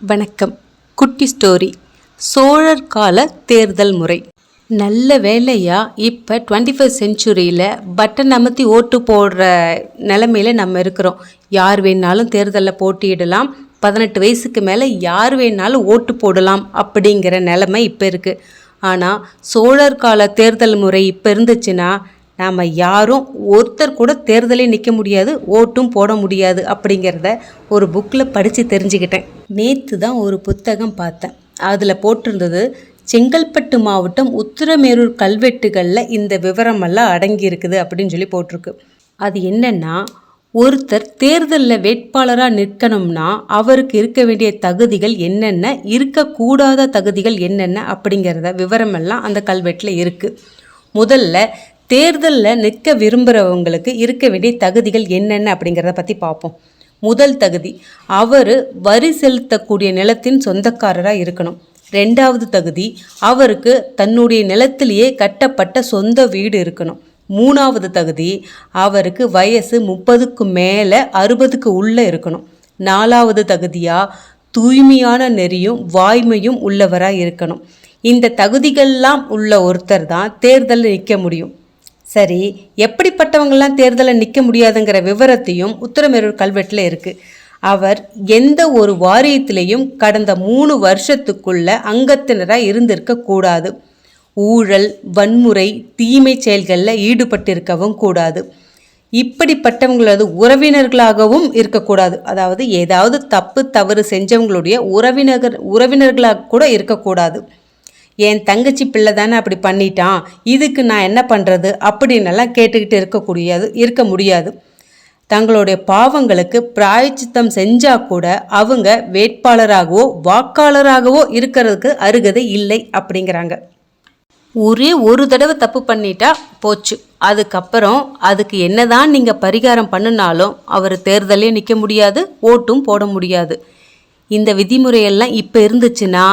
வணக்கம். குட்டி ஸ்டோரி. சோழர் கால தேர்தல் முறை. நல்ல வேலையா? இப்போ டுவெண்ட்டி ஃபஸ்ட் செஞ்சுரியில் பட்டன் அமர்த்தி ஓட்டு போடுற நிலமையில நம்ம இருக்கிறோம். யார் வேணாலும் தேர்தலில் போட்டியிடலாம். பதினெட்டு வயசுக்கு மேலே யார் வேணாலும் ஓட்டு போடலாம் அப்படிங்கிற நிலமை இப்போ இருக்குது ஆனால் சோழர் கால தேர்தல் முறை இப்போ இருந்துச்சுன்னா நாம் யாரும் ஒருத்தர் கூட தேர்தலே நிற்க முடியாது ஓட்டும் போட முடியாது அப்படிங்கிறத ஒரு புக்கில் படித்து தெரிஞ்சுக்கிட்டேன். நேற்று தான் ஒரு புத்தகம் பார்த்தேன். அதில் போட்டிருந்தது செங்கல்பட்டு மாவட்டம் உத்திரமேரூர் கல்வெட்டுகளில் இந்த விவரமெல்லாம் அடங்கி இருக்குது அப்படின்னு சொல்லி போட்டிருக்கு. அது என்னென்னா ஒருத்தர் தேர்தலில் வேட்பாளராக நிற்கணும்னா அவருக்கு இருக்க வேண்டிய தகுதிகள் என்னென்ன இருக்கக்கூடாத தகுதிகள் என்னென்ன அப்படிங்கிறத விவரமெல்லாம் அந்த கல்வெட்டில் இருக்குது முதல்ல தேர்தலில் நிற்க விரும்புகிறவங்களுக்கு இருக்க வேண்டிய தகுதிகள் என்னென்ன அப்படிங்கிறத பற்றி பார்ப்போம் முதல் தகுதி அவர் வரி செலுத்தக்கூடிய நிலத்தின் சொந்தக்காரராக இருக்கணும். ரெண்டாவது தகுதி அவருக்கு தன்னுடைய நிலத்திலேயே கட்டப்பட்ட சொந்த வீடு இருக்கணும். மூணாவது தகுதி அவருக்கு வயசு முப்பதுக்கு மேலே அறுபதுக்கு உள்ளே இருக்கணும். நாலாவது தகுதியாக தூய்மையான நெறியும் வாய்மையும் உள்ளவராக இருக்கணும். இந்த தகுதிகள்லாம் உள்ள ஒருத்தர் தான் தேர்தலில் நிற்க முடியும். சரி எப்படிப்பட்டவங்கெல்லாம் தேர்தலில் நிற்க முடியாதுங்கிற விவரத்தையும் உத்தரமேரூர் கல்வெட்டில் இருக்குது அவர் எந்த ஒரு வாரியத்திலையும் கடந்த மூணு வருஷத்துக்குள்ள அங்கத்தினராக இருந்திருக்க கூடாது. ஊழல் வன்முறை தீமை செயல்களில் ஈடுபட்டிருக்கவும் கூடாது. இப்படிப்பட்டவங்களது உறவினர்களாகவும் இருக்கக்கூடாது அதாவது ஏதாவது தப்பு தவறு செஞ்சவங்களுடைய உறவினர் உறவினர்களாக கூட இருக்கக்கூடாது என் தங்கச்சி பிள்ளை தானே அப்படி பண்ணிட்டான் இதுக்கு நான் என்ன பண்ணுறது அப்படின்னெல்லாம் கேட்டுக்கிட்டு இருக்கக்கூடியது இருக்க முடியாது. தங்களுடைய பாவங்களுக்கு பிராயச்சித்தம் செஞ்சால் கூட அவங்க வேட்பாளராகவோ வாக்காளராகவோ இருக்கிறதுக்கு அருகதை இல்லை அப்படிங்கிறாங்க. ஒரே ஒரு தடவை தப்பு பண்ணிட்டா போச்சு. அதுக்கப்புறம் அதுக்கு என்னதான் நீங்கள் பரிகாரம் பண்ணினாலும் அவர் தேர்தலே நிற்க முடியாது ஓட்டும் போட முடியாது. இந்த விதிமுறையெல்லாம் இப்போ இருந்துச்சுன்னா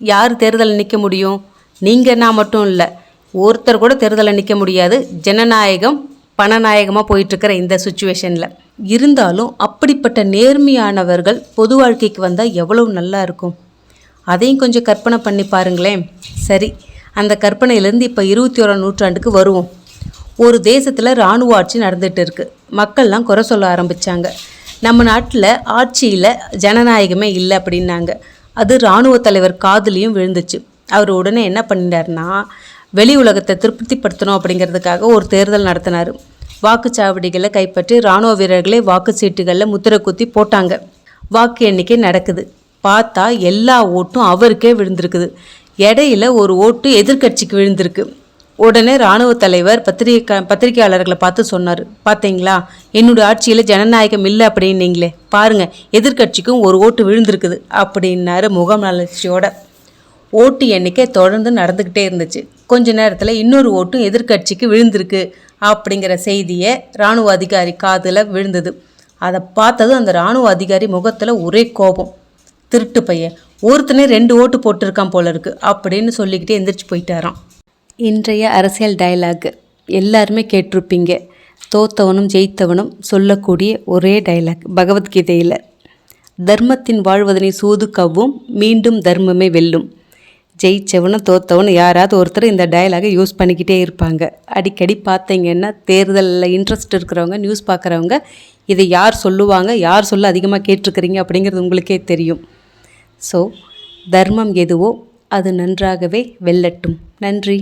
யார் தேர்தலில் நிற்க முடியும்? நீங்கள் நான் மட்டும் இல்லை ஒருத்தர் கூட தேர்தலில் நிற்க முடியாது. ஜனநாயகம் பணநாயகமாக போயிட்டுருக்கிற இந்த சுச்சுவேஷனில் இருந்தாலும் அப்படிப்பட்ட நேர்மையானவர்கள் பொது வாழ்க்கைக்கு வந்தால் எவ்வளவு நல்லா இருக்கும். அதையும் கொஞ்சம் கற்பனை பண்ணி பாருங்களேன். சரி அந்த கற்பனையிலேருந்து இப்போ இருபத்தி ஓராம் நூற்றாண்டுக்கு வருவோம். ஒரு தேசத்தில் இராணுவ ஆட்சி நடந்துகிட்டு இருக்குது மக்கள்லாம் குறை சொல்ல ஆரம்பித்தாங்க நம்ம நாட்டில் ஆட்சியில் ஜனநாயகமே இல்லை அப்படின்னாங்க. அது இராணுவ தலைவர் காதுலேயும் விழுந்துச்சு. அவர் உடனே என்ன பண்ணிட்டார்னா வெளி உலகத்தை திருப்திப்படுத்தணும் அப்படிங்கிறதுக்காக ஒரு தேர்தல் நடத்தினார். வாக்குச்சாவடிகளை கைப்பற்றி இராணுவ வீரர்களே வாக்குச்சீட்டுகளில் முத்திரை குத்தி போட்டாங்க. வாக்கு எண்ணிக்கை நடக்குது. பார்த்தா எல்லா ஓட்டும் அவருக்கே விழுந்திருக்குது. இடையில ஒரு ஓட்டு எதிர்க்கட்சிக்கு விழுந்திருக்கு. உடனே இராணுவ தலைவர் பத்திரிகை பத்திரிகையாளர்களை பார்த்து சொன்னார். பார்த்தீங்களா? என்னுடைய ஆட்சியில் ஜனநாயகம் இல்லை அப்படின்னீங்களே. பாருங்க எதிர்க்கட்சிக்கும் ஒரு ஓட்டு விழுந்திருக்குது அப்படின்னாரு முகமலர்ச்சியோட ஓட்டு எண்ணிக்கை தொடர்ந்து நடந்துக்கிட்டே இருந்துச்சு. கொஞ்ச நேரத்தில் இன்னொரு ஓட்டும் எதிர்க்கட்சிக்கு விழுந்திருக்கு அப்படிங்கிற செய்தியை இராணுவ அதிகாரி காதில் விழுந்தது. அதை பார்த்ததும் அந்த இராணுவ அதிகாரி முகத்தில் ஒரே கோபம். திருட்டு பையன் ஒருத்தனே ரெண்டு ஓட்டு போட்டிருக்கான் போல இருக்கு அப்படின்னு சொல்லிக்கிட்டே எந்திரிச்சு போயிட்டாராம். இன்றைய அரசியல் டயலாக் எல்லாருமே கேட்டிருப்பீங்க. தோத்தவனும் ஜெயித்தவனும் சொல்லக்கூடிய ஒரே டயலாக் பகவத்கீதையில். தர்மத்தின் வாழ்வதனை சூது கவ்வும் மீண்டும் தர்மமே வெல்லும். ஜெயித்தவனும் தோத்தவனும் யாராவது ஒருத்தர் இந்த டயலாகை யூஸ் பண்ணிக்கிட்டே இருப்பாங்க. அடிக்கடி பார்த்தீங்கன்னா தேர்தலில் இன்ட்ரெஸ்ட் இருக்கிறவங்க நியூஸ் பார்க்குறவங்க இதை யார் சொல்லுவாங்க யார் சொல்ல அதிகமாக கேட்டிருக்கிறீங்க அப்படிங்கிறது உங்களுக்கே தெரியும். ஸோ தர்மம் எதுவோ அது நன்றாகவே வெல்லட்டும். நன்றி.